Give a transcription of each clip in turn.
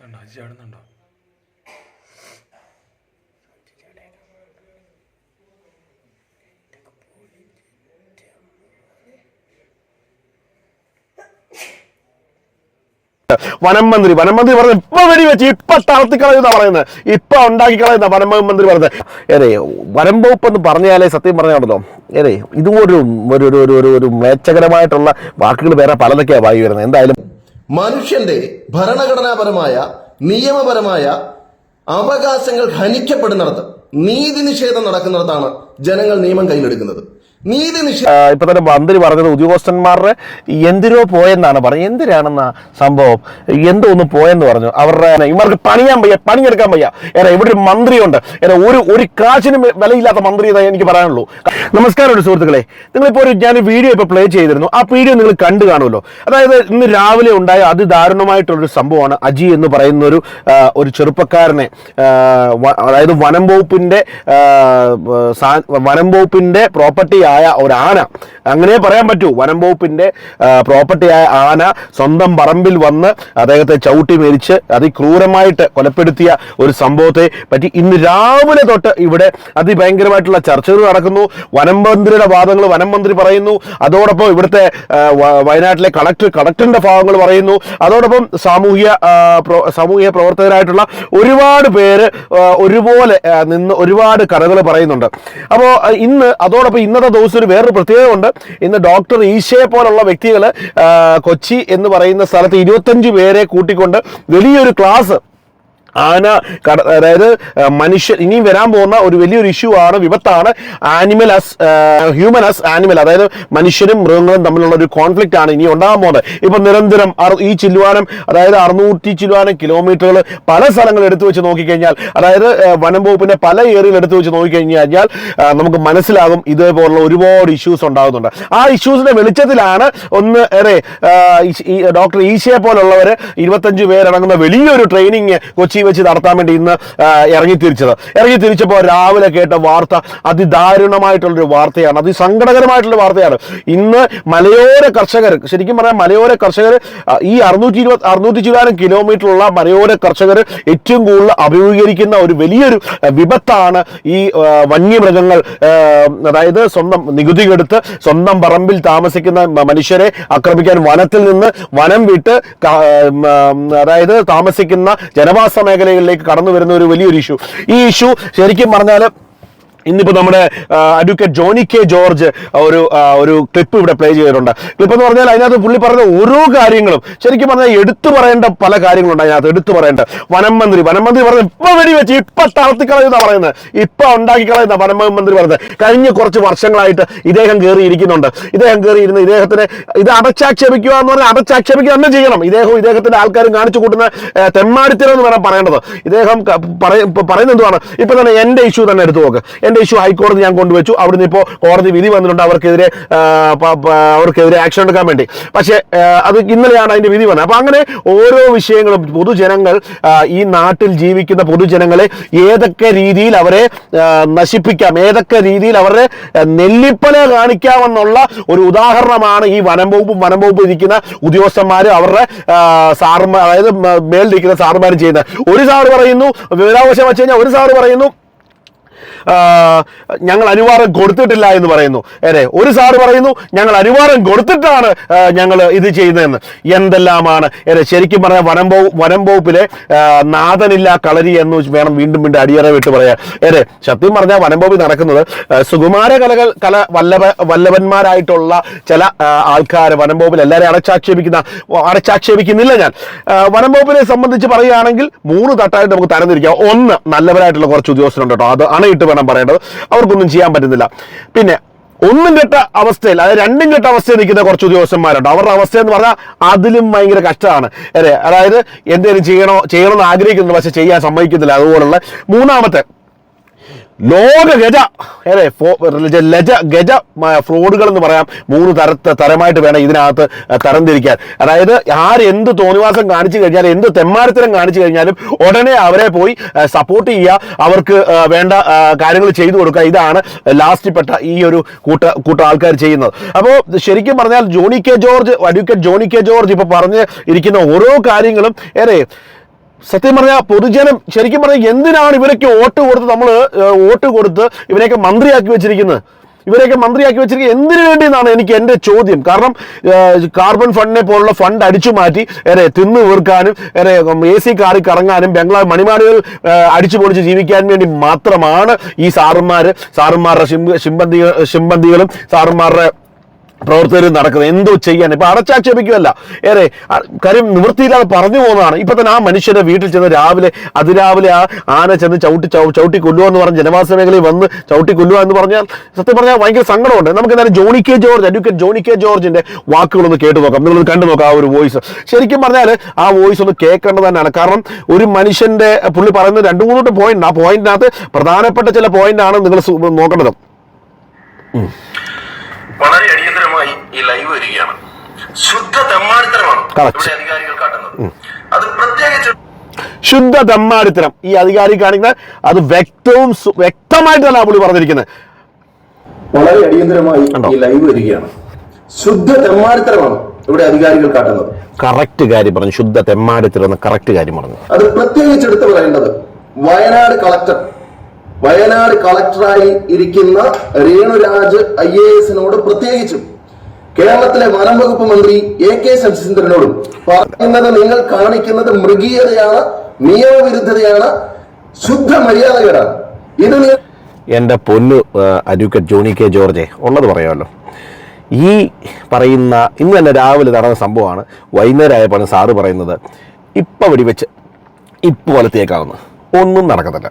കണ്ടോ അജി വനം മന്ത്രി വനം മന്ത്രി പറഞ്ഞത് ഇപ്പൊ വെടിവെച്ച് ഇപ്പൊ തളർത്തി കളയുന്ന പറയുന്നത്. ഇപ്പൊ ഉണ്ടാക്കി കളയുന്ന വനം മന്ത്രി പറഞ്ഞത്. ഏതേ വനം വകുപ്പ് എന്ന് പറഞ്ഞാലേ സത്യം പറഞ്ഞാണല്ലോ. ഏതേ ഇതും ഒരു ഒരു ഒരു ഒരു ഒരു മേച്ചകരമായിട്ടുള്ള വാക്കുകൾ വേറെ പലതൊക്കെയാണ് വായി വരുന്നത്. എന്തായാലും മനുഷ്യന്റെ ഭരണഘടനാപരമായ നിയമപരമായ അവകാശങ്ങൾ ഹനിക്കപ്പെടുന്നിടത്ത് നീതി നിഷേധം നടക്കുന്നിടത്താണ് ജനങ്ങൾ നിയമം കയ്യിലെടുക്കുന്നത്. ഇപ്പൊ തന്നെ മന്ത്രി പറഞ്ഞത് ഉദ്യോഗസ്ഥന്മാരുടെ എന്തിനോ പോയെന്നാണ് പറഞ്ഞത്. എന്തിനാണെന്ന സംഭവം? എന്തോ ഒന്ന് പോയെന്ന് പറഞ്ഞു. അവരുടെ ഇവർക്ക് പണിയാൻ വയ്യ പണിയെടുക്കാൻ വയ്യ. ഏറെ ഇവിടെ ഒരു മന്ത്രിയുണ്ട്. ഏറെ ഒരു ഒരു കാശിനും വിലയില്ലാത്ത മന്ത്രി എന്നേ എനിക്ക് പറയാനുള്ളൂ. നമസ്കാരം ഒരു സുഹൃത്തുക്കളെ. നിങ്ങളിപ്പോൾ ഒരു ഞാൻ വീഡിയോ ഇപ്പോൾ പ്ലേ ചെയ്തിരുന്നു. ആ വീഡിയോ നിങ്ങൾ കണ്ടു കാണുമല്ലോ. അതായത് ഇന്ന് രാവിലെ ഉണ്ടായ അതിദാരുണമായിട്ടുള്ളൊരു സംഭവമാണ് അജി എന്ന് പറയുന്ന ഒരു ഒരു ചെറുപ്പക്കാരനെ അതായത് വനം വകുപ്പിന്റെ വനം വകുപ്പിന്റെ പ്രോപ്പർട്ടി ആയ ഒരാന. അങ്ങനെ പറയാൻ പറ്റൂ. വനം വകുപ്പിന്റെ പ്രോപ്പർട്ടിയായ ആന സ്വന്തം പറമ്പിൽ വന്ന് അദ്ദേഹത്തെ ചവിട്ടി മേടിച്ച് അതിക്രൂരമായിട്ട് കൊലപ്പെടുത്തിയ ഒരു സംഭവത്തെ പറ്റി ഇന്ന് രാവിലെ തൊട്ട് ഇവിടെ അതിഭയങ്കരമായിട്ടുള്ള ചർച്ചകൾ നടക്കുന്നു. വനം മന്ത്രിയുടെ വാദങ്ങൾ വനം മന്ത്രി പറയുന്നു. അതോടൊപ്പം ഇവിടുത്തെ വയനാട്ടിലെ കളക്ടർ കളക്ടറിന്റെ ഭാഗങ്ങൾ പറയുന്നു. അതോടൊപ്പം സാമൂഹ്യ സാമൂഹ്യ പ്രവർത്തകരായിട്ടുള്ള ഒരുപാട് പേര് ഒരുപോലെ നിന്ന് ഒരുപാട് കഥകൾ പറയുന്നുണ്ട്. അപ്പോൾ ഇന്ന് അതോടൊപ്പം ഇന്നത്തെ ദിവസം ഒരു വേറൊരു പ്രത്യേകത ഉണ്ട് ഇന്ന് ഡോക്ടർ ഈശയെ പോലുള്ള വ്യക്തികൾ കൊച്ചി എന്ന് പറയുന്ന സ്ഥലത്ത് ഇരുപത്തഞ്ച് പേരെ കൂട്ടിക്കൊണ്ട് വലിയൊരു ക്ലാസ് ആന അതായത് മനുഷ്യൻ ഇനിയും വരാൻ പോകുന്ന ഒരു വലിയൊരു ഇഷ്യൂ ആണ് വിപത്താണ്. Animal as human as animal അതായത് മനുഷ്യരും മൃഗങ്ങളും തമ്മിലുള്ള ഒരു കോൺഫ്ലിക്റ്റ് ആണ് ഇനി ഉണ്ടാകാൻ പോകുന്നത്. ഇപ്പം നിരന്തരം ഈ ചില്ലുവാനം അതായത് അറുന്നൂറ്റി ചില്ലുവാനം കിലോമീറ്ററുകൾ പല സ്ഥലങ്ങളിൽ എടുത്തു വെച്ച് നോക്കിക്കഴിഞ്ഞാൽ അതായത് വനം വകുപ്പിന്റെ പല ഏരിയയിൽ എടുത്തു വെച്ച് നോക്കിക്കഴിഞ്ഞാൽ കഴിഞ്ഞാൽ നമുക്ക് മനസ്സിലാകും ഇതേപോലുള്ള ഒരുപാട് ഇഷ്യൂസ് ഉണ്ടാകുന്നുണ്ട്. ആ ഇഷ്യൂസിന്റെ വെളിച്ചത്തിലാണ് ഒന്ന് ഏറെ ഡോക്ടർ ഈശയെ പോലുള്ളവർ ഇരുപത്തഞ്ച് പേരടങ്ങുന്ന വലിയൊരു ട്രെയിനിങ് കൊച്ചി വെച്ച് നടത്താൻ വേണ്ടി ഇന്ന് ഇറങ്ങി തിരിച്ചത് ഇറങ്ങി തിരിച്ചപ്പോൾ രാവിലെ കേട്ട വാർത്ത അതിദാരുണമായിട്ടുള്ളൊരു വാർത്തയാണ്. അതിസങ്കടകരമായിട്ടുള്ള വാർത്തയാണ്. ഇന്ന് മലയോര കർഷകർ ശരിക്കും പറയാം മലയോര കർഷകർ ഈ അറുന്നൂറ്റി ഇരുപത് അറുന്നൂറ്റി ചില്ലാനം കിലോമീറ്ററുള്ള മലയോര കർഷകർ ഏറ്റവും കൂടുതൽ അഭിമുഖീകരിക്കുന്ന ഒരു വലിയൊരു വിപത്താണ് ഈ വന്യമൃഗങ്ങൾ അതായത് സ്വന്തം നികുതി കെടുത്ത് സ്വന്തം പറമ്പിൽ താമസിക്കുന്ന മനുഷ്യരെ ആക്രമിക്കാൻ വനത്തിൽ നിന്ന് വനം വിട്ട് അതായത് താമസിക്കുന്ന ജനവാസ മേഖലകളിലേക്ക് കടന്നു വരുന്ന ഒരു വലിയൊരു ഇഷ്യൂ ഈ ഇഷ്യൂ ശരിക്കും പറഞ്ഞാൽ ഇന്നിപ്പോ നമ്മുടെ അഡ്വക്കേറ്റ് ജോണി കെ ജോർജ് ഒരു ഒരു ക്ലിപ്പ് ഇവിടെ പ്ലേ ചെയ്തിട്ടുണ്ട്. ക്ലിപ്പ് എന്ന് പറഞ്ഞാൽ അതിനകത്ത് പുള്ളി പറഞ്ഞ ഓരോ കാര്യങ്ങളും ശരിക്കും പറഞ്ഞാൽ എടുത്തു പറയേണ്ട പല കാര്യങ്ങളുണ്ട് അതിനകത്ത് എടുത്തു പറയേണ്ട. വനം മന്ത്രി വനം മന്ത്രി പറഞ്ഞ ഇപ്പൊ വെടിവെച്ച് ഇപ്പൊ തളർത്തി കളയുന്ന പറയുന്നത് ഇപ്പൊ ഉണ്ടാക്കി കളയുന്ന വനം മന്ത്രി പറയുന്നത് കഴിഞ്ഞ കുറച്ച് വർഷങ്ങളായിട്ട് ഇദ്ദേഹം കയറി ഇരിക്കുന്നുണ്ട് ഇദ്ദേഹം കയറി ഇരുന്ന് ഇദ്ദേഹത്തിന് ഇത് അടച്ചാക്ഷേപിക്കുക എന്ന് പറഞ്ഞാൽ അടച്ചാക്ഷേപിക്കുക തന്നെ ചെയ്യണം. ഇദ്ദേഹവും ഇദ്ദേഹത്തിന്റെ ആൾക്കാരും കാണിച്ചു കൂട്ടുന്ന തെമ്മാടിത്തരം എന്ന് വേണം പറയേണ്ടത്. ഇദ്ദേഹം പറയുന്ന എന്തുവാണ്? ഇപ്പൊ തന്നെ എന്റെ ഇഷ്യൂ തന്നെ എടുത്തു നോക്ക്. എന്റെ ഇഷ്യൂ ഹൈക്കോടതി ഞാൻ കൊണ്ടുവച്ചു. അവിടുന്ന് ഇപ്പോൾ കോടതി വിധി വന്നിട്ടുണ്ട്. അവർക്കെതിരെ അവർക്കെതിരെ ആക്ഷൻ എടുക്കാൻ വേണ്ടി. പക്ഷേ അത് ഇന്നലെയാണ് അതിന്റെ വിധി വന്നത്. അപ്പോൾ അങ്ങനെ ഓരോ വിഷയങ്ങളും പൊതുജനങ്ങൾ ഈ നാട്ടിൽ ജീവിക്കുന്ന പൊതുജനങ്ങളെ ഏതൊക്കെ രീതിയിൽ അവരെ നശിപ്പിക്കാം ഏതൊക്കെ രീതിയിൽ അവരുടെ നെല്ലിപ്പല കാണിക്കാമെന്നുള്ള ഒരു ഉദാഹരണമാണ് ഈ വനം വകുപ്പും വനം വകുപ്പ് ഇരിക്കുന്ന ഉദ്യോഗസ്ഥന്മാരും അവരുടെ സാറുമാർ അതായത് മേളിൽ ഇരിക്കുന്ന സാറുമാരും ചെയ്യുന്നത്. ഒരു സാറ് പറയുന്നു വിവരാവകാശം വെച്ച് കഴിഞ്ഞാൽ ഒരു സാറ് പറയുന്നു ഞങ്ങൾ അനുവാദം കൊടുത്തിട്ടില്ല എന്ന് പറയുന്നു. അതെ ഒരു സാറ് പറയുന്നു ഞങ്ങൾ അനുവാദം കൊടുത്തിട്ടാണ് ഞങ്ങൾ ഇത് ചെയ്യുന്നതെന്ന്. എന്തെല്ലാമാണ്? അതെ ശരിക്കും പറഞ്ഞാൽ വനം വകുപ്പ് വനം വകുപ്പിലെ നാഥനില്ല കളരി എന്ന് വേണം വീണ്ടും വീണ്ടും അടിയറ വിട്ട് പറയാൻ. അതെ സത്യം പറഞ്ഞാൽ വനം വകുപ്പിൽ നടക്കുന്നത് സുകുമാര കലകൾ കല വല്ലഭ വല്ലഭന്മാരായിട്ടുള്ള ചില ആൾക്കാർ വനം വകുപ്പിൽ എല്ലാവരെയും അടച്ചാക്ഷേപിക്കുന്ന അടച്ചാക്ഷേപിക്കുന്നില്ല ഞാൻ. വനംപോപ്പിനെ സംബന്ധിച്ച് പറയുകയാണെങ്കിൽ മൂന്ന് തട്ടായിട്ട് നമുക്ക് തരംതിരിക്കാം ഒന്ന് നല്ലവരായിട്ടുള്ള കുറച്ച് ഉദ്യോഗസ്ഥരുണ്ട് കേട്ടോ. അത് അണയിട്ട് വേണം പറയേണ്ടത്. അവർക്കൊന്നും ചെയ്യാൻ പറ്റുന്നില്ല. പിന്നെ ഒന്നും കെട്ട അവസ്ഥയിൽ അതായത് രണ്ടും കെട്ട അവസ്ഥയിൽ നിൽക്കുന്ന കുറച്ച് ഉദ്യോഗസ്ഥന്മാരുണ്ട്. അവരുടെ അവസ്ഥ എന്ന് പറഞ്ഞാൽ അതിലും ഭയങ്കര കഷ്ടമാണ്. അല്ലേ? അതായത് എന്തെങ്കിലും ചെയ്യണോ ചെയ്യണമെന്ന് ആഗ്രഹിക്കുന്നു പക്ഷെ ചെയ്യാൻ സമ്മതിക്കുന്നില്ല. അതുപോലുള്ള മൂന്നാമത്തെ ലോക ഗജ. ഫോ- ലജ ഗജ ഫ്രോഡുകൾ എന്ന് പറയാം. മൂന്ന് തരത്തെ തരമായിട്ട് വേണം ഇതിനകത്ത് തരംതിരിക്കാൻ. അതായത് ആര് എന്ത് തോന്നിവാസം കാണിച്ചു കഴിഞ്ഞാലും എന്ത് തെമ്മാരത്തരം കാണിച്ചു കഴിഞ്ഞാലും ഉടനെ അവരെ പോയി സപ്പോർട്ട് ചെയ്യുക. അവർക്ക് വേണ്ട കാര്യങ്ങൾ ചെയ്തു കൊടുക്കുക. ഇതാണ് ലാസ്റ്റിൽപ്പെട്ട ഈ ഒരു കൂട്ട കൂട്ട ആൾക്കാർ ചെയ്യുന്നത്. അപ്പോൾ ശരിക്കും പറഞ്ഞാൽ Johny K George advocate Johny K George ഇപ്പോൾ പറഞ്ഞ് ഇരിക്കുന്ന ഓരോ കാര്യങ്ങളും ഏറെ സത്യം പറഞ്ഞാൽ പൊതുജനം ശരിക്കും പറഞ്ഞാൽ എന്തിനാണ് ഇവരൊക്കെ വോട്ട് കൊടുത്ത് നമ്മൾ വോട്ട് കൊടുത്ത് ഇവരെയൊക്കെ മന്ത്രിയാക്കി വെച്ചിരിക്കുന്നത്? ഇവരെയൊക്കെ മന്ത്രിയാക്കി വെച്ചിരിക്കുക എന്തിനു വേണ്ടി എന്നാണ് എനിക്ക് എന്റെ ചോദ്യം. കാരണം കാർബൺ ഫണ്ടിനെ പോലുള്ള ഫണ്ട് അടിച്ചു മാറ്റി ഏറെ തിന്നു വീർക്കാനും ഏറെ എ സി കാറിൽ കറങ്ങാനും ബംഗ്ലാവ് മണിമാടുകൾ അടിച്ചു പൊളിച്ച് ജീവിക്കാൻ വേണ്ടി മാത്രമാണ് ഈ സാറുമാർ സാറുമാരുടെ ശിംബ ശിംബന്തി ശിംബന്തികളും സാറുമാരുടെ പ്രവർത്തകരും നടക്കുന്നത്. എന്തോ ചെയ്യാൻ. ഇപ്പൊ അടച്ചാക്ഷേപിക്കുമല്ല ഏറെ കാര്യം നിവൃത്തിയില്ലാതെ പറഞ്ഞു പോകുന്നതാണ്. ഇപ്പൊ തന്നെ ആ മനുഷ്യന്റെ വീട്ടിൽ ചെന്ന് രാവിലെ അതിരാവിലെ ആ ആന ചെന്ന് ചവിട്ടി ചവ- ചവിട്ടി കൊല്ലുക എന്ന് പറഞ്ഞ് ജനവാസ മേഖലയിൽ വന്ന് ചവിട്ടി കൊല്ലുക എന്ന് പറഞ്ഞാൽ സത്യം പറഞ്ഞാൽ ഭയങ്കര സങ്കടമുണ്ട്. നമുക്ക് എന്തായാലും Johny K George advocate Johny K ജോർജിന്റെ വാക്കുകളൊന്ന് കേട്ട് നോക്കാം. നിങ്ങളൊന്ന് കണ്ടു നോക്കാം ആ ഒരു വോയിസ്. ശരിക്കും പറഞ്ഞാൽ ആ വോയിസ് ഒന്ന് കേൾക്കേണ്ടത് തന്നെയാണ്. കാരണം ഒരു മനുഷ്യന്റെ പുള്ളി പറയുന്നത് രണ്ടു മൂന്നോട്ട് പോയിന്റ് ആ പോയിന്റിനകത്ത് പ്രധാനപ്പെട്ട ചില പോയിന്റ് ആണ് നിങ്ങൾ നോക്കേണ്ടത്. വളരെ അടിയന്തരമായി ഈ ലൈവ് വരികയാണ്. ശുദ്ധ തെമ്മാടിത്തരമാണ് ഇവിടെ അധികാരികൾ കാട്ടുന്നത്. അത് പ്രത്യേകിച്ച് ശുദ്ധ ദമ്മാടിത്തരം ഈ അധികാരി കാണിക്കുന്ന അത് വ്യക്തവും വ്യക്തമായിട്ടാണ് വ്യക്തമായിട്ട് തന്നെ പുള്ളി പറഞ്ഞിരിക്കുന്നത്. വളരെ അടിയന്തരമായി ഈ ലൈവ് വരികയാണ്. ശുദ്ധ തെമ്മാടിത്തരമാണ് ഇവിടെ അധികാരികൾ കാട്ടുന്നത്. കറക്റ്റ് കാര്യം പറഞ്ഞു. ശുദ്ധ തെമ്മാടിത്തരം എന്ന കറക്റ്റ് കാര്യം പറഞ്ഞു. അത് പ്രത്യേകിച്ച് എടുത്തു പറയേണ്ടത് വയനാട് കളക്ടർ വയനാട് കളക്ടറായി ഇരിക്കുന്ന രേണുരാജ് ഐ എ എസിനോട് പ്രത്യേകിച്ചും കേരളത്തിലെ വനം വകുപ്പ് മന്ത്രി എ കെ ശശീന്ദ്രനോടും പറയുന്നത് നിങ്ങൾ കാണിക്കുന്നത് മൃഗീയതയാണ് നിയമവിരുദ്ധതയാണ് ശുദ്ധ മര്യാദകേടാണ് ഇത് എന്റെ എന്റെ പൊന്നു അഡ്വക്കേറ്റ് ജോണി കെ ജോർജെ ഉള്ളത് പറയാമല്ലോ. ഈ പറയുന്ന ഇന്ന് തന്നെ രാവിലെ നടന്ന സംഭവമാണ് വൈകുന്നേരമായപ്പോൾ സാറ് പറയുന്നത് ഇപ്പം വെടിവെച്ച് ഇപ്പം വലത്തേക്കാവുന്ന ഒന്നും നടക്കത്തില്ല.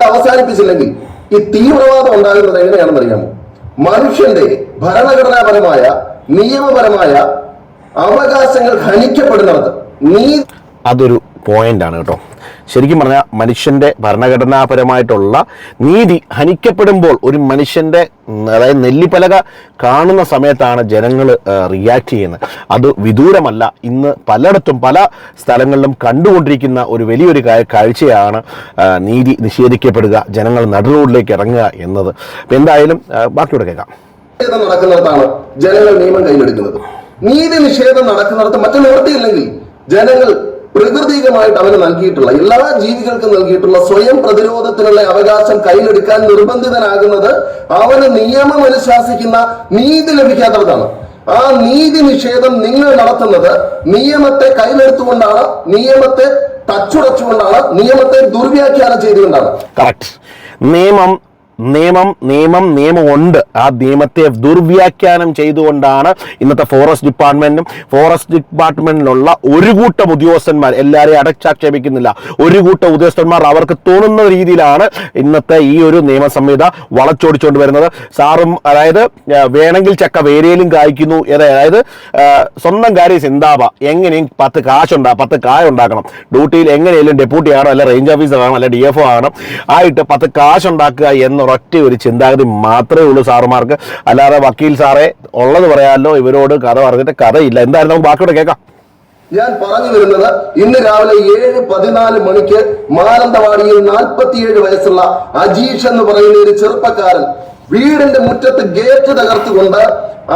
അവസാനിപ്പിച്ചില്ലെങ്കിൽ ഈ തീവ്രവാദം ഉണ്ടാകുന്നത് എങ്ങനെയാണെന്ന് അറിയാമോ മനുഷ്യന്റെ ഭരണഘടനാപരമായ നിയമപരമായ അവകാശങ്ങൾ ഹനിക്കപ്പെടുന്നത് നീ അതൊരു ആണ് കേട്ടോ. ശരിക്കും പറഞ്ഞാൽ മനുഷ്യന്റെ ഭരണഘടനാപരമായിട്ടുള്ള നീതി ഹനിക്കപ്പെടുമ്പോൾ ഒരു മനുഷ്യന്റെ അതായത് നെല്ലിപ്പലക കാണുന്ന സമയത്താണ് ജനങ്ങൾ റിയാക്ട് ചെയ്യുന്നത്. അത് വിദൂരമല്ല. ഇന്ന് പലയിടത്തും പല സ്ഥലങ്ങളിലും കണ്ടുകൊണ്ടിരിക്കുന്ന ഒരു വലിയൊരു കാഴ്ചയാണ് നീതി നിഷേധിക്കപ്പെടുക ജനങ്ങൾ നടുറോഡിലേക്ക് ഇറങ്ങുക എന്നത്. എന്തായാലും ബാക്കി ബാക്കിയോടെ കേൾക്കാം. നടക്കുന്നിടത്താണ് ജനങ്ങൾ നിയമം കയ്യിലെടുക്കുന്നത്. നീതി നിഷേധം നടക്കുന്നിടത്ത് മറ്റു നിവൃത്തിയില്ലെങ്കിൽ ജനങ്ങൾ പ്രകൃതികമായിട്ട് അവന് നൽകിയിട്ടുള്ള എല്ലാ ജീവികൾക്കും നൽകിയിട്ടുള്ള സ്വയം പ്രതിരോധത്തിനുള്ള അവകാശം കയ്യിലെടുക്കാൻ നിർബന്ധിതനാകുന്നത് അവന് നിയമം അനുശാസിക്കുന്ന നീതി ലഭിക്കാത്തതാണ് ആ നീതി നിഷേധം നിങ്ങൾ നടത്തുന്നത് നിയമത്തെ കയ്യിലെടുത്തുകൊണ്ടാണ് നിയമത്തെ തച്ചുടച്ചുകൊണ്ടാണ് നിയമത്തെ ദുർവ്യാഖ്യാനം ചെയ്തുകൊണ്ടാണ്. നിയമം നിയമം നിയമം നിയമമുണ്ട്. ആ നിയമത്തെ ദുർവ്യാഖ്യാനം ചെയ്തുകൊണ്ടാണ് ഇന്നത്തെ ഫോറസ്റ്റ് ഡിപ്പാർട്ട്മെന്റും ഫോറസ്റ്റ് ഡിപ്പാർട്ട്മെന്റിലുള്ള ഒരു കൂട്ടം ഉദ്യോഗസ്ഥന്മാർ എല്ലാവരെയും അടച്ചാക്ഷേപിക്കുന്നില്ല. ഒരു കൂട്ടം ഉദ്യോഗസ്ഥന്മാർ അവർക്ക് തോന്നുന്ന രീതിയിലാണ് ഇന്നത്തെ ഈ ഒരു നിയമ സംഹിത വളച്ചൊടിച്ചുകൊണ്ട് വരുന്നത്. സാറും അതായത് വേണമെങ്കിൽ ചക്ക വേരയിലും കായ്ക്കുന്നു. അതായത് സ്വന്തം കാര്യം ചിന്താപ എങ്ങനെയും പത്ത് കാശുണ്ടാ പത്ത് കായ ഉണ്ടാക്കണം. ഡ്യൂട്ടിയിൽ എങ്ങനെയെങ്കിലും ഡെപ്യൂട്ടി ആണോ അല്ല റേഞ്ച് ഓഫീസർ ആണോ അല്ല ഡി എഫ് ഒ ആണോ ആയിട്ട് പത്ത് കാശുണ്ടാക്കുക എന്നൊരൊറ്റ ഒരു ചിന്താഗതി മാത്രമേ ഉള്ളൂ സാറുമാർക്ക്. അല്ലാതെ വക്കീൽ സാറേ ഉള്ളത് പറയാമല്ലോ ഇവരോട് കഥ പറഞ്ഞിട്ട് കഥയില്ല. എന്തായാലും നമുക്ക് ബാക്കിയോടെ കേൾക്കാം. ഞാൻ പറഞ്ഞു വരുന്നത് ഇന്ന് രാവിലെ ഏഴ് പതിനാല് മണിക്ക് മാനന്തവാടിയിൽ നാൽപ്പത്തിയേഴ് വയസ്സുള്ള അജീഷ് എന്ന് പറയുന്ന ഒരു ചെറുപ്പക്കാരൻ വീടിന്റെ മുറ്റത്ത് ഗേറ്റ് തകർത്തുകൊണ്ട്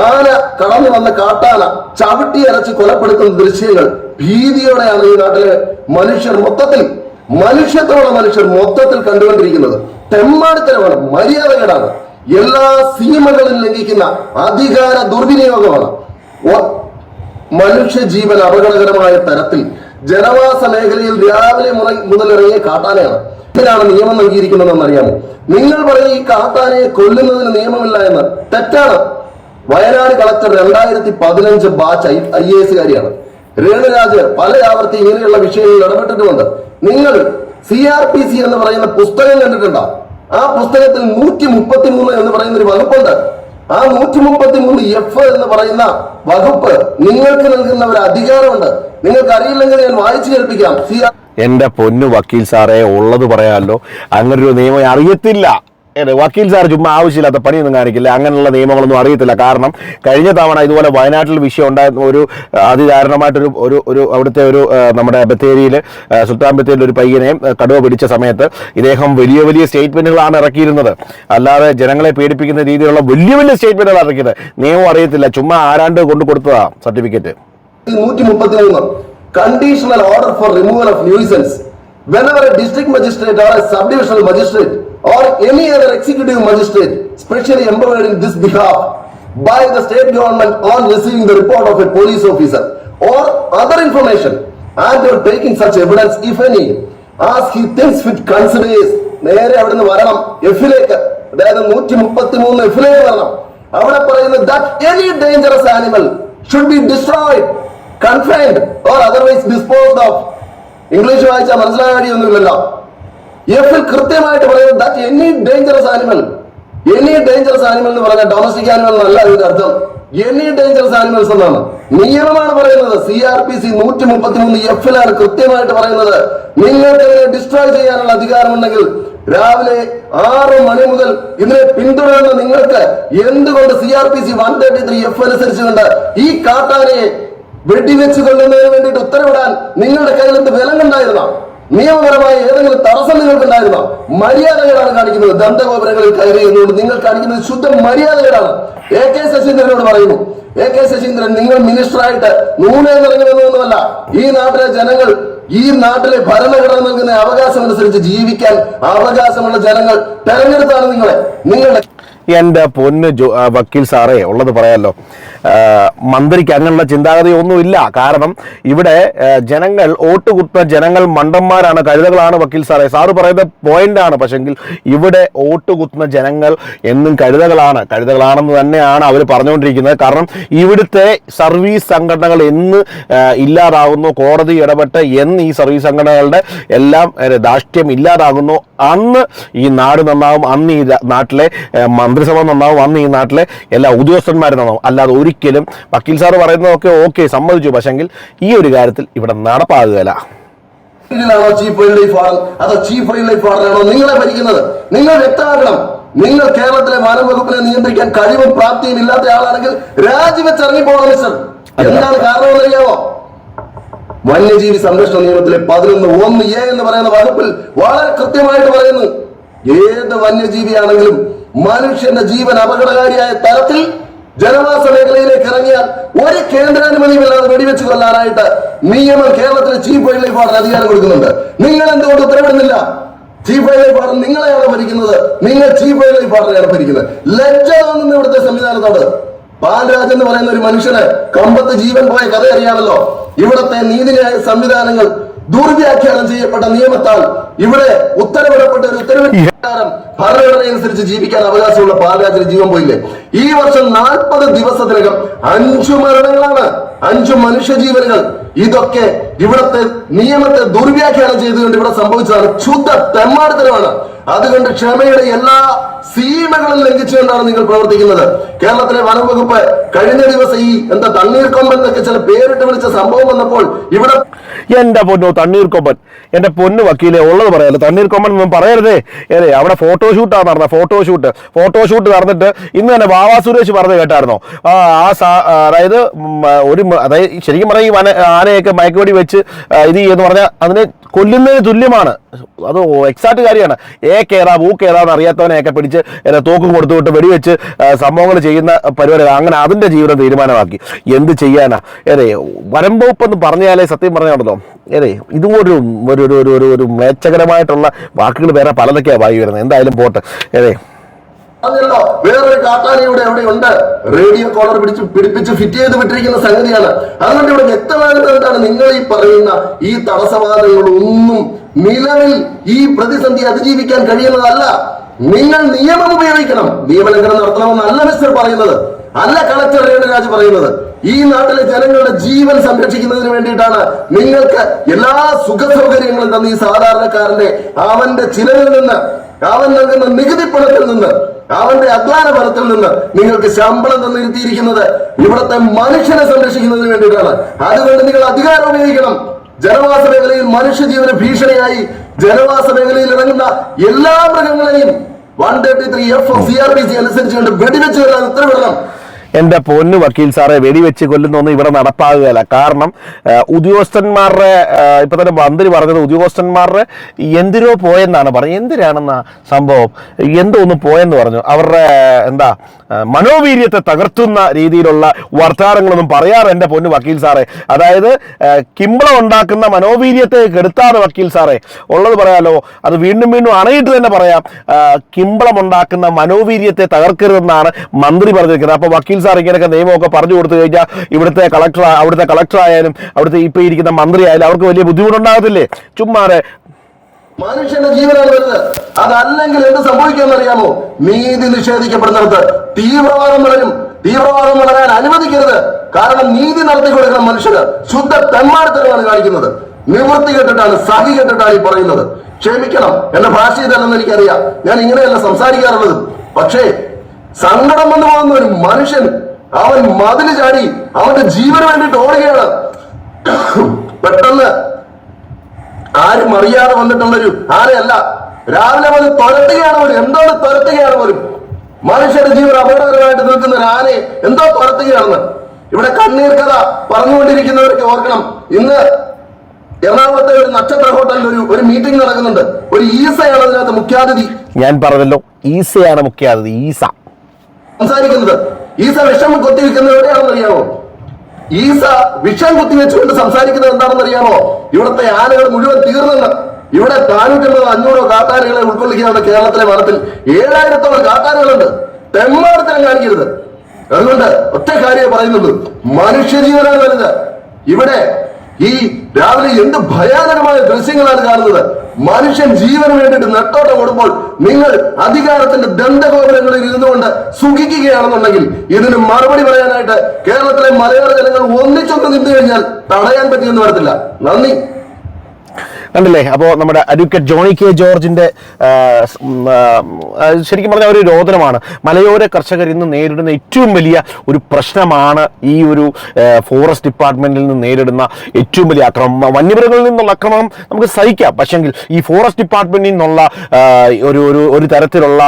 ആന കടന്നു വന്ന കാട്ടാന ചവിട്ടി അരച്ച് കൊലപ്പെടുത്തുന്ന ദൃശ്യങ്ങൾ ഭീതിയോടെയാണ് ഈ നാട്ടിലെ മനുഷ്യർ മൊത്തത്തിൽ മനുഷ്യത്തോടെ മനുഷ്യർ മൊത്തത്തിൽ കണ്ടുകൊണ്ടിരിക്കുന്നത്. തെമ്മാടിത്തരമാണ് മര്യാദകേടാണ് എല്ലാ സീമകളും ലംഘിക്കുന്ന അധികാര ദുർവിനിയോഗമാണ് മനുഷ്യ ജീവൻ അപകടകരമായ തരത്തിൽ ജനവാസ മേഖലയിൽ രാവിലെ ഇറങ്ങിയ കാട്ടാനയാണ് ഇതിനാണ് നിയമം നൽകിയിരിക്കുന്നതെന്ന് അറിയാമോ നിങ്ങൾ പറയും ഈ കാട്ടാനയെ കൊല്ലുന്നതിന് നിയമമില്ല എന്ന് തെറ്റാണ് വയനാട് കളക്ടർ രണ്ടായിരത്തി പതിനഞ്ച് ബാച്ച് ഐ എ എസുകാരിയാണ് രേണുരാജ് പല ആവർത്തി ഇങ്ങനെയുള്ള വിഷയങ്ങളിൽ ഇടപെട്ടിട്ടുമുണ്ട്. നിങ്ങൾ സി ആർ പി സി എന്ന് പറയുന്ന പുസ്തകം കണ്ടിട്ടുണ്ടോ? ആ പുസ്തകത്തിൽ നൂറ്റി മുപ്പത്തി മൂന്ന് എന്ന് പറയുന്ന ഒരു വകുപ്പുണ്ട്. ആ നൂറ്റി മുപ്പത്തി മൂന്ന് എഫ് എന്ന് പറയുന്ന വകുപ്പ് നിങ്ങൾക്ക് നൽകുന്ന ഒരു അധികാരമുണ്ട്. നിങ്ങൾക്ക് അറിയില്ലെങ്കിൽ ഞാൻ വായിച്ചു കേൾപ്പിക്കാം. സി ആർ എന്റെ പൊന്നു വക്കീൽ സാറേ ഉള്ളത് പറയാമല്ലോ. അങ്ങനൊരു നിയമം അറിയത്തില്ല. വക്കീൽ സാർ ചുമ്മാ ആവശ്യമില്ലാത്ത പണിയൊന്നും കാണിക്കില്ല. അങ്ങനെയുള്ള നിയമങ്ങളൊന്നും അറിയത്തില്ല. കാരണം കഴിഞ്ഞ തവണ ഇതുപോലെ വയനാട്ടിൽ വിഷയം ഉണ്ടായിരുന്ന ഒരു അതിദാരുണമായിട്ടൊരു ഒരു ഒരു അവിടുത്തെ ഒരു നമ്മുടെ ബത്തേരിയിൽ സുൽത്താൻ ബത്തേരിയിൽ ഒരു പയ്യനെ കടുവ പിടിച്ച സമയത്ത് ഇദ്ദേഹം വലിയ വലിയ സ്റ്റേറ്റ്മെന്റുകളാണ് ഇറക്കിയിരുന്നത്. അല്ലാതെ ജനങ്ങളെ പേടിപ്പിക്കുന്ന രീതിയിലുള്ള വലിയ വലിയ സ്റ്റേറ്റ്മെന്റുകൾ ഇറക്കിയത്. നിയമം അറിയത്തില്ല. ചുമ്മാ ആരാണ്ട് കൊണ്ടു കൊടുത്തതാ സർട്ടിഫിക്കറ്റ്. നൂറ്റി മുപ്പത്തി മൂന്ന് conditional order for removal of nuisance. Whenever a district magistrate or a subdivisional magistrate or any other executive magistrate specially empowered in this behalf by the state government on receiving the report of a police officer or other information and or taking such evidence if any as he thinks fit considers നേരെ അവിടുന്ന് വരണം എഫിലേക്ക് അതായത് നൂറ്റി മുപ്പത്തി മൂന്ന് എഫിലേക്ക് വരണം അവിടെ പറയുന്നത് that any dangerous animal should be destroyed confined or otherwise disposed of English വായിച്ചാൽ മനസ്സിലാകാൻ കഴിയൊന്നുമില്ലല്ലോ എഫിൽ കൃത്യമായിട്ട് പറയുന്നത് that any dangerous animal any dangerous animal എന്ന് പറഞ്ഞാൽ ഡൊമസ്റ്റിക് ആനിമൽ എന്നല്ല അതിന്റെ അർത്ഥം. എനി ഡേഞ്ചറസ് ആനിമൽസ് എന്നാണ്. നിയമമാണ് പറയുന്നത്. സി ആർ പി സി നൂറ്റി മുപ്പത്തി മൂന്ന് എഫിലാണ് കൃത്യമായിട്ട് പറയുന്നത്. നിങ്ങൾക്ക് ഡിസ്ട്രോയ് ചെയ്യാനുള്ള അധികാരമുണ്ടെങ്കിൽ രാവിലെ ആറ് മണി മുതൽ ഇതിനെ പിന്തുടരുന്ന നിങ്ങൾക്ക് എന്തുകൊണ്ട് C R P C one thirty three F അനുസരിച്ചുകൊണ്ട് ഈ കാട്ടാനയെ വെടിവെച്ച് കൊല്ലുന്നതിന് വേണ്ടിയിട്ട് ഉത്തരവിടാൻ നിങ്ങളുടെ കയ്യിൽ എന്ത് വിലങ്ങുണ്ടായിരുന്നോ നിയമപരമായ ഏതെങ്കിലും തടസ്സം നിങ്ങൾക്കുണ്ടായിരുന്നോ? മര്യാദകളാണ് കാണിക്കുന്നത്. ദന്തഗോപുരങ്ങളിൽ കയറി എന്നുകൊണ്ട് നിങ്ങൾ കാണിക്കുന്നത് ശുദ്ധ മര്യാദകളാണ്. എ കെ ശശീന്ദ്രനോട് പറയുന്നു എ കെ ശശീന്ദ്രൻ നിങ്ങൾ മിനിസ്റ്ററായിട്ട് നൂനെ നിറങ്ങുന്നതൊന്നുമല്ല ഈ നാട്ടിലെ ജനങ്ങൾ ഈ നാട്ടിലെ ഭരണഘടന നൽകുന്ന അവകാശം അനുസരിച്ച് ജീവിക്കാൻ അവകാശമുള്ള ജനങ്ങൾ തെരഞ്ഞെടുത്താണ് നിങ്ങളെ. നിങ്ങളുടെ എന്റെ പൊന്ന് വക്കീൽ സാറേ ഉള്ളത് പറയാമല്ലോ മന്ത്രിക്ക് അങ്ങനെയുള്ള ചിന്താഗതി ഒന്നുമില്ല കാരണം ഇവിടെ ജനങ്ങൾ വോട്ട് കുത്തുന്ന ജനങ്ങൾ മണ്ടന്മാരാണ് കഴുതകളാണ് വക്കീൽ സാറേ. സാറ് പറയുന്ന പോയിന്റാണ് പക്ഷെങ്കിൽ ഇവിടെ വോട്ട് കുത്തുന്ന ജനങ്ങൾ എന്നും കഴുതകളാണ് കഴുതകളാണെന്ന് തന്നെയാണ് അവർ പറഞ്ഞുകൊണ്ടിരിക്കുന്നത്. കാരണം ഇവിടുത്തെ സർവീസ് സംഘടനകൾ എന്ന് ഇല്ലാതാകുന്നു. കോടതി ഇടപെട്ട് എന്ന് ഈ സർവീസ് സംഘടനകളുടെ എല്ലാം ധാർഷ്ട്യം ഇല്ലാതാകുന്നു. അന്ന് ഈ നാട് നന്നാവും അന്ന് ഈ നാട്ടിലെ ഏ, മന്ത്രിസഭ നന്നാവും. വന്ന് ഈ നാട്ടിലെ എല്ലാ ഉദ്യോഗസ്ഥന്മാരും നന്നാവും. അല്ലാതെ ഒരിക്കലും വക്കീൽ സാർ പറയുന്നതൊക്കെ ഓക്കെ സമ്മതിച്ചു. പക്ഷെങ്കിൽ ഈ ഒരു കാര്യത്തിൽ ഇവിടെ നടപ്പാകുകയില്ല. ാണോ ചീഫ് വൈൽഡ് ലൈഫ് വാർഡൻ അതോ ചീഫ് വൈൽഡ് ലൈഫ് വാർഡനാണോ നിങ്ങളെ ഭരിക്കുന്നത്? നിങ്ങൾ വ്യക്തമാക്കണം നിങ്ങൾ കേരളത്തിലെ വനംവകുപ്പിനെ നിയന്ത്രിക്കാൻ കഴിവും പ്രാപ്തിയും ഇല്ലാത്ത ആളാണെങ്കിൽ രാജിവെച്ച് ഇറങ്ങിപ്പോകണം മിസ്റ്റർ എന്താണ് കാരണമെന്ന് അറിയാമോ വന്യജീവി സംരക്ഷണ നിയമത്തിലെ പതിനൊന്ന് ഒന്ന് എ എന്ന് പറയുന്ന വകുപ്പിൽ വളരെ കൃത്യമായിട്ട് പറയുന്നു. ഏത് വന്യജീവിയാണെങ്കിലും മനുഷ്യന്റെ ജീവൻ അപകടകാരിയായ തരത്തിൽ ജനവാസ മേഖലയിലേക്ക് ഇറങ്ങിയാൽ ഒരു കേന്ദ്രാനുമതിയുമില്ലാതെ വെടിവെച്ച് കൊല്ലാനായിട്ട് നിയമം കേരളത്തിലെ ചീഫ് വൈൽഡ് ലൈഫ് വാർഡിന് അധികാരം കൊടുക്കുന്നുണ്ട്. നിങ്ങൾ എന്തുകൊണ്ട് ഉത്തരവിടുന്നില്ല? ചീഫ് വൈൽഡ് ലൈഫ് വാർഡൻ നിങ്ങളെയാണ് ഭരിക്കുന്നത്. നിങ്ങൾ ചീഫ് വൈൽഡ് ലൈഫ് വാർഡനെയാണ് ഭരിക്കുന്നത്. ലജ്ജ തോന്നുന്ന ഇവിടുത്തെ സംവിധാനത്തോട്. പാൽരാജ് എന്ന് പറയുന്ന ഒരു മനുഷ്യന് കമ്പത്ത് ജീവൻ പോയ കഥ അറിയാമല്ലോ ഇവിടത്തെ നീതിന്യായ സംവിധാനങ്ങൾ ദുർവ്യാഖ്യാനം ചെയ്യപ്പെട്ട നിയമത്താൽ ഇവിടെ ഉത്തരവിടപ്പെട്ട ഒരു ഉത്തരവിന് ഭരണഘടനയനുസരിച്ച് ജീവിക്കാൻ അവകാശമുള്ള പാലരാജന് ജീവൻ പോയില്ലേ? ഈ വർഷം നാൽപ്പത് ദിവസത്തിനകം അഞ്ചു മരണങ്ങളാണ്. അഞ്ചു മനുഷ്യജീവനുകൾ ഇതൊക്കെ ഇവിടത്തെ നിയമത്തെ ദുർവ്യാഖ്യാനം ചെയ്തുകൊണ്ട് ഇവിടെ സംഭവിച്ചതാണ് ശുദ്ധ തെമ്മാടിത്തരമാണ്. അതുകൊണ്ട് ക്ഷമയുടെ എല്ലാ സീമകളും ലംഘിച്ചുകൊണ്ടാണ് നിങ്ങൾ പ്രവർത്തിക്കുന്നത്. കേരളത്തിലെ വനം വകുപ്പ് കഴിഞ്ഞ ദിവസം ഈ എന്താ തണ്ണീർക്കൊമ്പൻ എന്നൊക്കെ ചില പേരിട്ട് വിളിച്ച സംഭവം വന്നപ്പോൾ ഇവിടെ എന്റെ പൊന്നു തണ്ണീർക്കൊമ്പൻ എന്റെ പൊന്നു വക്കീലെ ഉള്ളത് പറയാലോ. തണ്ണീർക്കൊമ്പൻ ഒന്നും പറയരുതേ. ഏതേ അവിടെ ഫോട്ടോഷൂട്ടാണ് നടന്നത് ഫോട്ടോഷൂട്ട് ഫോട്ടോഷൂട്ട് നടന്നിട്ട് ഇന്ന് തന്നെ വാവാ സുരേഷ് പറഞ്ഞു കേട്ടായിരുന്നോ? ആ അതായത് ഒരു അതായത് ശരിക്കും പറഞ്ഞാൽ ഈ ആനയൊക്കെ മയക്കുവെടി വെച്ച് ഇത് എന്ന് പറഞ്ഞാൽ അതിനെ കൊല്ലുന്നതിന് തുല്യമാണ്. അത് എക്സാക്ട് കാര്യമാണ്. ഏ കേറാ ഊ കേറാന്ന് അറിയാത്തവനെയൊക്കെ പിടിച്ച് എന്നെ തോക്കും കൊടുത്തുവിട്ട് വെടിവെച്ച് സംഭവങ്ങൾ ചെയ്യുന്ന പരിപാടി അങ്ങനെ അതിന്റെ ജീവിതം തീരുമാനമാക്കി. എന്ത് ചെയ്യാനാ? ഏതേ എന്ന് പറഞ്ഞാലേ സത്യം പറഞ്ഞാണല്ലോ. ഏതേ ഇതും ഒരു ഒരു ഒരു ഒരു മേച്ചകരമായിട്ടുള്ള വാക്കുകൾ വേറെ പലതൊക്കെയാണ് വായി വരുന്നത്. എന്തായാലും പോട്ടെ. ഏതേ പറഞ്ഞല്ലോ. വേറൊരു കാട്ടാനയുടെ അവിടെ ഉണ്ട് റേഡിയോ കോളർ പിടിച്ച് പിടിപ്പിച്ച് ഫിറ്റ് ചെയ്ത് വിട്ടിരിക്കുന്ന സംഗതിയാണ്. അതുകൊണ്ട് ഇവിടെ വ്യക്തമാകുന്നത് എന്താണ്? നിങ്ങൾ ഈ പറയുന്ന ഈ തടസ്സവാദങ്ങളൊന്നും നിലവിൽ ഈ പ്രതിസന്ധി അതിജീവിക്കാൻ കഴിയുന്നതല്ല. നിങ്ങൾ നിയമം ഉപയോഗിക്കണം. നിയമലംഘനം നടത്തണമെന്നല്ല മിസ്റ്റർ പറയുന്നത്. അല്ല കളക്ടർ രേണുരാജ് പറയുന്നത്. ഈ നാട്ടിലെ ജനങ്ങളുടെ ജീവൻ സംരക്ഷിക്കുന്നതിന് വേണ്ടിയിട്ടാണ് നിങ്ങൾക്ക് എല്ലാ സുഖ സൗകര്യങ്ങളും തന്ന ഈ സാധാരണക്കാരന്റെ അവന്റെ ചിലവിൽ നിന്ന് അവൻ നൽകുന്ന നികുതി പണത്തിൽ നിന്ന് അവന്റെ അധ്വാന ഫലത്തിൽ നിന്ന് നിങ്ങൾക്ക് ശമ്പളം തന്നിരുത്തിയിരിക്കുന്നത് ഇവിടുത്തെ മനുഷ്യനെ സംരക്ഷിക്കുന്നതിന് വേണ്ടിയിട്ടാണ്. അതുകൊണ്ട് നിങ്ങൾ അധികാരം ഉപയോഗിക്കണം. ജനവാസ മേഖലയിൽ മനുഷ്യജീവന ഭീഷണിയായി ജനവാസ മേഖലയിൽ ഇറങ്ങുന്ന എല്ലാ മൃഗങ്ങളെയും one thirty three F C R P C അനുസരിച്ചുകൊണ്ട് വെടിവെച്ച് കൊല്ലാൻ ഉത്തരവിടണം. എന്റെ പൊന്നു വക്കീൽ സാറെ വെടിവെച്ച് കൊല്ലുന്നൊന്നും ഇവിടെ നടപ്പാകുകയല്ല. കാരണം ഉദ്യോഗസ്ഥന്മാരുടെ ഇപ്പം തന്നെ മന്ത്രി പറഞ്ഞത് ഉദ്യോഗസ്ഥന്മാരുടെ എന്തിനോ പോയെന്നാണ് പറഞ്ഞത്. എന്തിനാണെന്ന സംഭവം? എന്തോ ഒന്ന് പോയെന്ന് പറഞ്ഞു. അവരുടെ എന്താ മനോവീര്യത്തെ തകർത്തുന്ന രീതിയിലുള്ള വർത്താനങ്ങളൊന്നും പറയാറ് എന്റെ പൊന്നു വക്കീൽ സാറേ. അതായത് കിമ്പളം ഉണ്ടാക്കുന്ന മനോവീര്യത്തെ കെടുത്താതെ വക്കീൽ സാറേ. ഉള്ളത് പറയാലോ അത് വീണ്ടും വീണ്ടും അണയിട്ട് തന്നെ പറയാം. കിമ്പളം ഉണ്ടാക്കുന്ന മനോവീര്യത്തെ തകർക്കരുതെന്നാണ് മന്ത്രി പറഞ്ഞിരിക്കുന്നത്. അപ്പോൾ വക്കീൽ സാർ ഇങ്ങനെയൊക്കെ നിയമമൊക്കെ പറഞ്ഞു കൊടുത്തു കഴിഞ്ഞാൽ ഇവിടുത്തെ കളക്ടർ അവിടുത്തെ കളക്ടർ ആയാലും അവിടുത്തെ ഇപ്പോൾ ഇരിക്കുന്ന മന്ത്രി ആയാലും അവർക്ക് വലിയ ബുദ്ധിമുട്ടുണ്ടാകത്തില്ലേ? ചുമ്മാതെ. മനുഷ്യന്റെ ജീവനാണ് വരുന്നത്. അതല്ലെങ്കിൽ എന്ത് സംഭവിക്കുമെന്ന് അറിയാമോ? നീതി നിഷേധിക്കപ്പെടുന്നിടത്ത് തീവ്രവാദം വളരും. തീവ്രവാദം വളരാൻ അനുവദിക്കരുത്. കാരണം നീതി നടത്തി കൊടുക്കുന്ന മനുഷ്യര് ശുദ്ധ തെമ്മാടിത്തരമാണ് കാണിക്കുന്നത്. നിവൃത്തി കെട്ടിട്ടാണ് സഹി കെട്ടിട്ടാണ് ഈ പറയുന്നത്. ക്ഷമിക്കണം. എന്റെ ഭാഷ ഇതല്ലെന്ന് എനിക്കറിയാം. ഞാൻ ഇങ്ങനെയല്ല സംസാരിക്കാറുള്ളത്. പക്ഷേ സങ്കടം വന്നു പോകുന്ന ഒരു മനുഷ്യൻ അവൻ മതിൽ ചാടി അവന്റെ ജീവന് വേണ്ടിട്ട് ഓടുകയാണ്. പെട്ടെന്ന് ആരും അറിയാതെ വന്നിട്ടുള്ളൊരു ആരെയല്ല രാവിലെ വന്ന് തുരത്തുകയാണ് പോലും എന്താണ് തുരത്തുകയാണ് പോലും. മനുഷ്യരുടെ ജീവൻ അപകടകരമായിട്ട് നിൽക്കുന്ന ഒരു ആനയെ എന്തോ തുരത്തുകയാണെന്ന്. ഇവിടെ കണ്ണീർ കഥ പറഞ്ഞുകൊണ്ടിരിക്കുന്നവർക്ക് ഓർക്കണം. ഇന്ന് എറണാകുളത്തെ ഒരു നക്ഷത്ര ഹോട്ടലിൽ ഒരു ഒരു മീറ്റിംഗ് നടക്കുന്നുണ്ട്. ഒരു ഈസയാണ് അതിനകത്ത് മുഖ്യാതിഥി. ഞാൻ പറഞ്ഞല്ലോ ഈസയാണ് മുഖ്യാതിഥി ഈസ. സംസാരിക്കുന്നത്. ഈസ വിഷം കൊത്തിവെക്കുന്നത് എവിടെയാണെന്ന് അറിയാമോ ഈസ വിഷം കുത്തിവെച്ചുകൊണ്ട് സംസാരിക്കുന്നത് എന്താണെന്ന് അറിയാമോ ഇവിടുത്തെ ആനകൾ മുഴുവൻ തീർന്നെന്ന് ഇവിടെ നാനൂറ്റമ്പത് അഞ്ഞൂറോ കാട്ടാനകളെ ഉൾക്കൊള്ളിക്കുകയാണ് കേരളത്തിലെ വനത്തിൽ. ഏഴായിരത്തോളം കാട്ടാനകളുണ്ട്. തെമ്മാടത്തരം കാണിക്കരുത്. അതുകൊണ്ട് ഒറ്റ കാര്യം പറയുന്നത് മനുഷ്യജീവനാണ് വലുത്. ഇവിടെ ഈ രാവിലെ എന്ത് ഭയാനകമായ ദൃശ്യങ്ങളാണ് കാണുന്നത്. മനുഷ്യൻ ജീവന് വേണ്ടിയിട്ട് നെട്ടോട്ടം കൊടുമ്പോൾ നിങ്ങൾ അധികാരത്തിന്റെ ദന്തഗോപുരങ്ങളിൽ ഇരുന്നുകൊണ്ട് സുഖിക്കുകയാണെന്നുണ്ടെങ്കിൽ ഇതിന് മറുപടി പറയാനായിട്ട് കേരളത്തിലെ മലയാള ജനങ്ങൾ ഒന്നിച്ചൊന്ന് നിന്നു കഴിഞ്ഞാൽ തടയാൻ പറ്റിയെന്ന് വരത്തില്ല. നന്ദി. കണ്ടില്ലേ? അപ്പോൾ നമ്മുടെ അഡ്വക്കേറ്റ് ജോണി കെ ആ, ശരിക്കും പറഞ്ഞാൽ ഒരു രോദനമാണ്. മലയോര കർഷകർ ഇന്ന് നേരിടുന്ന ഏറ്റവും വലിയ ഒരു പ്രശ്നമാണ് ഈ ഒരു ഫോറസ്റ്റ് ഡിപ്പാർട്ട്മെന്റിൽ നിന്ന് നേരിടുന്ന ഏറ്റവും വലിയ അക്രമം. വന്യമൃഗങ്ങളിൽ നിന്നുള്ള അക്രമം നമുക്ക് സഹിക്കാം. പക്ഷെങ്കിൽ ഈ ഫോറസ്റ്റ് ഡിപ്പാർട്ട്മെന്റിൽ നിന്നുള്ള ഒരു ഒരു ഒരു തരത്തിലുള്ള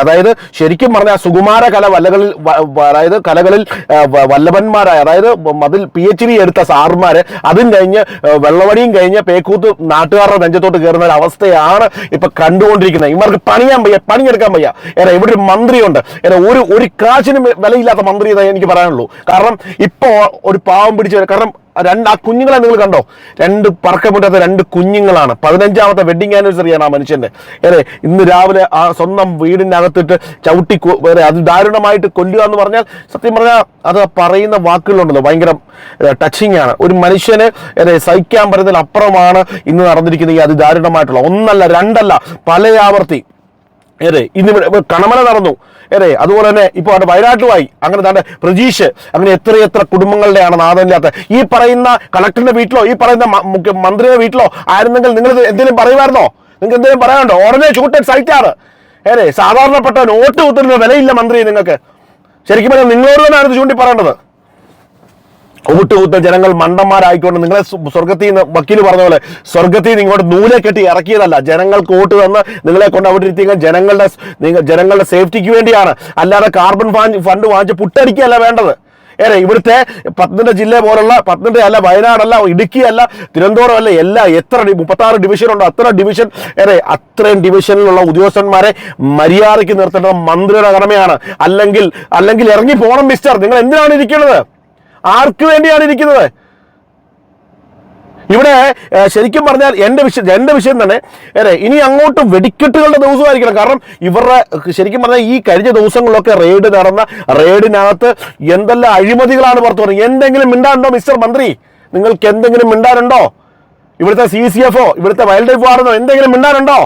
അതായത് ശരിക്കും പറഞ്ഞാൽ സുകുമാര കല വല്ലകളിൽ വ- വ- അതായത് കലകളിൽ വല്ലഭന്മാരായ അതായത് അതിൽ പി എച്ച് ഡി എടുത്ത സാറുമാര് അതും കഴിഞ്ഞ് വെള്ളവടിയും കഴിഞ്ഞ് പേക്കൂത്ത് നാട്ടുകാരുടെ നെഞ്ചത്തോട്ട് കയറുന്ന ഒരു അവസ്ഥയാണ് ഇപ്പൊ കണ്ടുകൊണ്ടിരിക്കുന്നത്. ഇവർക്ക് പണിയാൻ വയ്യ പണിയെടുക്കാൻ വയ്യ. ഏറെ ഇവിടെ ഒരു മന്ത്രിയുണ്ട്. ഏറെ ഒരു ഒരു കാശിനും വിലയില്ലാത്ത മന്ത്രി എന്നേ എനിക്ക് പറയാനുള്ളൂ. കാരണം ഇപ്പോ ഒരു പാവം പിടിച്ച കാരണം രണ്ട് ആ കുഞ്ഞുങ്ങളെ നിങ്ങൾ കണ്ടോ? രണ്ട് പറക്കമുറ്റാത്ത രണ്ട് കുഞ്ഞുങ്ങളാണ്. പതിനഞ്ചാമത്തെ വെഡിങ് ആനിവേഴ്സറിയാണ് ആ മനുഷ്യന്റെ. അതെ ഇന്ന് രാവിലെ ആ സ്വന്തം വീടിനകത്തിട്ട് ചവിട്ടി കൊ- വേറെ അത് ദാരുണമായിട്ട് കൊല്ലുക എന്ന് പറഞ്ഞാൽ സത്യം പറഞ്ഞാൽ അത് പറയുന്ന വാക്കുകളുണ്ടല്ലോ ഭയങ്കര ടച്ചിങ് ആണ്. ഒരു മനുഷ്യന് അതെ സഹിക്കാൻ പറ്റുന്നതിൽ അപ്പുറമാണ് ഇന്ന് നടന്നിരിക്കുന്ന ഈ അതിദാരുണമായിട്ടുള്ള ഒന്നല്ല രണ്ടല്ല പല ആവർത്തി ഏറെ ഇവിടെ കണമല നടന്നു. ഏറെ അതുപോലെ തന്നെ ഇപ്പോൾ അവിടെ വയനാട്ടുമായി അങ്ങനെ തന്നെ പ്രജീഷ് അങ്ങനെ എത്രയെത്ര കുടുംബങ്ങളുടെയാണ് നാഥനില്ലാത്ത. ഈ പറയുന്ന കളക്ടറിന്റെ വീട്ടിലോ ഈ പറയുന്ന മന്ത്രിയുടെ വീട്ടിലോ ആയിരുന്നെങ്കിൽ നിങ്ങൾ എന്തെങ്കിലും പറയുമായിരുന്നോ? നിങ്ങൾക്ക് എന്തെങ്കിലും പറയാനുണ്ടോ? ഉടനെ ഷൂട്ടഡ് സൈറ്റാണ് ഏറെ സാധാരണപ്പെട്ട നോട്ട് കുത്തുന്ന വിലയില്ല മന്ത്രി നിങ്ങൾക്ക്. ശരിക്കും പറഞ്ഞാൽ നിങ്ങളോട് തന്നെയാണ് ചൂണ്ടി പറയേണ്ടത് ഊട്ടുകൂത്ത ജനങ്ങൾ മണ്ടന്മാരായിക്കൊണ്ട് നിങ്ങളെ സ്വ- സ്വർഗത്തിൽ നിന്ന് വക്കീൽ പറഞ്ഞ പോലെ സ്വർഗത്തിൽ നിന്ന് ഇങ്ങോട്ട് നൂലെ കെട്ടി ഇറക്കിയതല്ല. ജനങ്ങൾക്ക് വോട്ട് തന്ന് നിങ്ങളെ കൊണ്ട് അവിടെ ഇരുത്തിയെങ്കിൽ ജനങ്ങളുടെ ജനങ്ങളുടെ സേഫ്റ്റിക്ക് വേണ്ടിയാണ്. അല്ലാതെ കാർബൺ ഫണ്ട് വാങ്ങിച്ച് പുട്ടടിക്കുകയല്ല വേണ്ടത്. ഏറെ ഇവിടുത്തെ പത്തനംതിട്ട ജില്ല പോലുള്ള പത്തനംതിട്ട അല്ല വയനാടല്ല ഇടുക്കിയല്ല തിരുവനന്തപുരം അല്ല എല്ലാ എത്ര മുപ്പത്താറ് ഡിവിഷൻ അത്ര ഡിവിഷൻ ഏറെ അത്രയും ഡിവിഷനിലുള്ള ഉദ്യോഗസ്ഥന്മാരെ മര്യാദയ്ക്ക് നിർത്തേണ്ടത് മന്ത്രിയുടെ കടമയാണ്. അല്ലെങ്കിൽ അല്ലെങ്കിൽ ഇറങ്ങി പോകണം മിസ്റ്റർ നിങ്ങൾ എന്തിനാണ് ഇരിക്കുന്നത്? ആർക്ക് വേണ്ടിയാണ് ഇരിക്കുന്നത്? ഇവിടെ ശരിക്കും പറഞ്ഞാൽ എന്റെ വിഷയം എന്റെ വിഷയം തന്നെ അല്ലേ ഇനി അങ്ങോട്ട് വെടിക്കെട്ടുകളുടെ ദിവസമായിരിക്കണം. കാരണം ഇവരുടെ ശരിക്കും പറഞ്ഞാൽ ഈ കഴിഞ്ഞ ദിവസങ്ങളിലൊക്കെ റെയ്ഡ് നടന്ന റെയ്ഡിനകത്ത് എന്തെല്ലാം അഴിമതികളാണ് പുറത്തു പറഞ്ഞത് എന്തെങ്കിലും മിണ്ടാനുണ്ടോ മിസ്റ്റർ മന്ത്രി? നിങ്ങൾക്ക് എന്തെങ്കിലും മിണ്ടാനുണ്ടോ? ഇവിടുത്തെ സി സി എഫോ ഇവിടുത്തെ വൈൽഡ് ലൈഫ് വാർഡനോ എന്തെങ്കിലും മിണ്ടാനുണ്ടോ?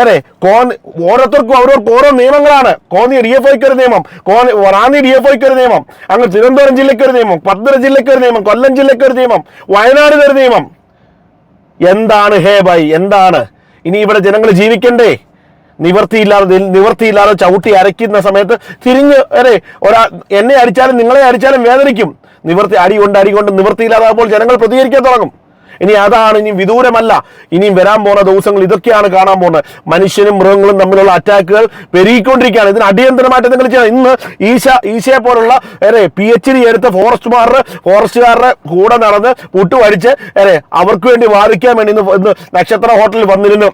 ഏറെ കോൺ ഓരോരുത്തർക്കും അവരവർക്ക് ഓരോ നിയമങ്ങളാണ്. കോന്നി ഡി എഫ് ഐക്ക് ഒരു നിയമം കോന്നി റാന്നി ഡി എഫ് ഐക്ക് ഒരു നിയമം അങ്ങ് തിരുവനന്തപുരം ജില്ലയ്ക്ക് ഒരു നിയമം പത്തനം ജില്ലയ്ക്ക് ഒരു നിയമം കൊല്ലം ജില്ലയ്ക്ക് ഒരു നിയമം വയനാടിന് ഒരു നിയമം. എന്താണ് ഹേ ബൈ? എന്താണ്? ഇനി ഇവിടെ ജനങ്ങൾ ജീവിക്കണ്ടേ? നിവർത്തിയില്ലാതെ നിവർത്തിയില്ലാതെ ചവിട്ടി അരയ്ക്കുന്ന സമയത്ത് തിരിഞ്ഞ് അരെ ഒരാ എന്നെ അടിച്ചാലും നിങ്ങളെ അടിച്ചാലും വേദനിക്കും. നിവർത്തി അടി കൊണ്ട് അടി കൊണ്ട് നിവർത്തിയില്ലാതാകുമ്പോൾ ജനങ്ങൾ പ്രതികരിക്കാൻ തുടങ്ങും. ഇനി അതാണ് ഇനി വിദൂരമല്ല. ഇനിയും വരാൻ പോകുന്ന ദിവസങ്ങൾ ഇതൊക്കെയാണ് കാണാൻ പോകുന്നത്. മനുഷ്യനും മൃഗങ്ങളും തമ്മിലുള്ള അറ്റാക്കുകൾ പെരുകിക്കൊണ്ടിരിക്കുകയാണ്. ഇതിന് അടിയന്തരമായിട്ട് നിങ്ങൾ ചെയ്യണം ഇന്ന് ഈശ ഈശയെ പോലുള്ള ഏറെ പി എച്ച് ഡി എടുത്ത ഫോറസ്റ്റുമാരുടെ ഫോറസ്റ്റുകാരുടെ കൂടെ നടന്ന് പുട്ടുപടിച്ച് ഏറെ അവർക്ക് വേണ്ടി വാദിക്കാൻ വേണ്ടി ഇന്ന് ഇന്ന് നക്ഷത്ര ഹോട്ടലിൽ വന്നിരുന്നു.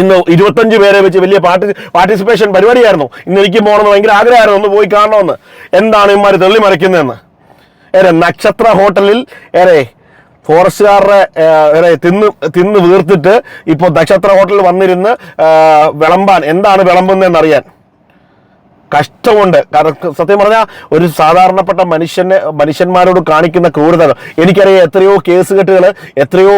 ഇന്ന് ഇരുപത്തഞ്ച് പേരെ വെച്ച് വലിയ പാർട്ടി പാർട്ടിസിപ്പേഷൻ പരിപാടിയായിരുന്നു. ഇന്ന് എനിക്ക് പോകണമെന്ന് ഭയങ്കര ആഗ്രഹമായിരുന്നു. ഒന്ന് പോയി കാണണമെന്ന്. എന്താണ് ഇമാര് തള്ളി മറിക്കുന്നതെന്ന് ഏറെ നക്ഷത്ര ഹോട്ടലിൽ ഏറെ ഫോറസ്റ്റുകാരുടെ തിന്ന് തിന്ന് വീർത്തിട്ട് ഇപ്പോൾ നക്ഷത്ര ഹോട്ടലിൽ വന്നിരുന്ന് വിളമ്പാൻ. എന്താണ് വിളമ്പുന്നതെന്ന് അറിയാൻ കഷ്ടമുണ്ട്. കാരണം സത്യം പറഞ്ഞാൽ ഒരു സാധാരണപ്പെട്ട മനുഷ്യനെ മനുഷ്യന്മാരോട് കാണിക്കുന്ന ക്രൂരത എനിക്കറിയാം എത്രയോ കേസ് കെട്ടുകൾ എത്രയോ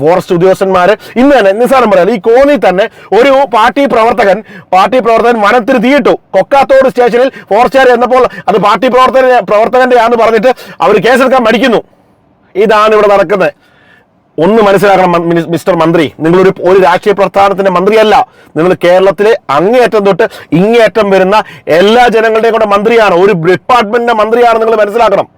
ഫോറസ്റ്റ് ഉദ്യോഗസ്ഥന്മാർ ഇന്ന് തന്നെ നിസ്സാരം പറയാം ഈ കോന്നി തന്നെ ഒരു പാർട്ടി പ്രവർത്തകൻ പാർട്ടി പ്രവർത്തകൻ വനത്തിന് തീയിട്ടു. കൊക്കാത്തോട് സ്റ്റേഷനിൽ ഫോറസ്റ്റുകാർ എന്നപ്പോൾ അത് പാർട്ടി പ്രവർത്തകൻ പ്രവർത്തകന്റെ ആണെന്ന് പറഞ്ഞിട്ട് അവർ കേസെടുക്കാൻ മടിക്കുന്നു. ഇതാണ് ഇവിടെ നടക്കുന്നത്. ഒന്ന് മനസ്സിലാക്കണം മിസ്റ്റർ മന്ത്രി. നിങ്ങൾ ഒരു ഒരു രാഷ്ട്രീയ പ്രസ്ഥാനത്തിന്റെ മന്ത്രിയല്ല. നിങ്ങൾ കേരളത്തിലെ അങ്ങേയറ്റം തൊട്ട് ഇങ്ങേയറ്റം വരുന്ന എല്ലാ ജനങ്ങളുടെയും കൂടെ മന്ത്രിയാണ്. ഒരു ഡിപ്പാർട്ട്മെന്റിന്റെ മന്ത്രിയാണ് നിങ്ങൾ മനസ്സിലാക്കണം.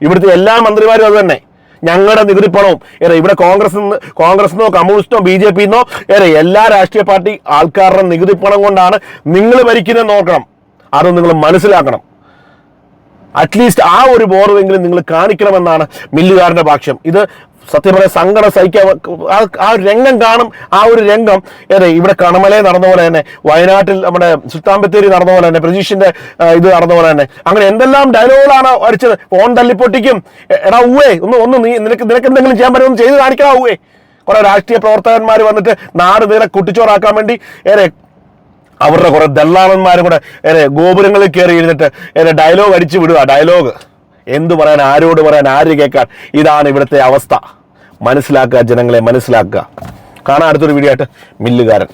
ഇവിടുത്തെ എല്ലാ മന്ത്രിമാരും അത് തന്നെ. ഞങ്ങളുടെ നികുതി പണവും. ഏറെ ഇവിടെ കോൺഗ്രസ് കോൺഗ്രസിനോ കമ്മ്യൂണിസ്റ്റോ ബി ജെ പിന്നോ ഏറെ എല്ലാ രാഷ്ട്രീയ പാർട്ടി ആൾക്കാരുടെ നികുതി പണം കൊണ്ടാണ് നിങ്ങൾ ഭരിക്കുന്നത് നോക്കണം അത് നിങ്ങൾ മനസ്സിലാക്കണം. അറ്റ്ലീസ്റ്റ് ആ ഒരു ബോധമെങ്കിലും നിങ്ങൾ കാണിക്കണമെന്നാണ് മില്ലുകാരന്റെ ഭാഷ്യം ഇത് സത്യം പറയാൻ സങ്കടം സഹിക്കാൻ ആ- ഒരു രംഗം കാണും. ആ ഒരു രംഗം ഏതെ ഇവിടെ കണമലയെ നടന്ന പോലെ തന്നെ വയനാട്ടിൽ നമ്മുടെ സുൽത്താൻ ബത്തേരി നടന്ന പോലെ തന്നെ പ്രജീഷിന്റെ ഇത് നടന്ന പോലെ തന്നെ. അങ്ങനെ എന്തെല്ലാം ഡയലോഗുകളാണ് അടിച്ചത്. ഫോൺ തല്ലിപ്പൊട്ടിക്കും. എടാ ഊവേ ഒന്ന് ഒന്ന് നീ നിനക്ക് നിനക്ക് എന്തെങ്കിലും ചെയ്യാൻ പറ്റുമോ ഒന്ന് ചെയ്ത് കാണിക്കടാ ഊവേ കുറെ രാഷ്ട്രീയ പ്രവർത്തകന്മാർ വന്നിട്ട് നാട് നേരെ കുട്ടിച്ചോറാക്കാൻ വേണ്ടി ഏറെ അവരുടെ കുറെ ദല്ലാളന്മാരും കൂടെ ഏറെ ഗോപുരങ്ങളിൽ കയറി ഇരുന്നിട്ട് ഏറെ ഡയലോഗ് അടിച്ചു വിടുക. ഡയലോഗ് എന്തു പറയാൻ ആരോട് പറയാൻ ആര് കേൾക്കാൻ? ഇതാണ് ഇവിടുത്തെ അവസ്ഥ. മനസ്സിലാക്കുക ജനങ്ങളെ മനസ്സിലാക്കുക. കാണാൻ അടുത്തൊരു വീഡിയോ ആയിട്ട്. മില്ലുകാരൻ.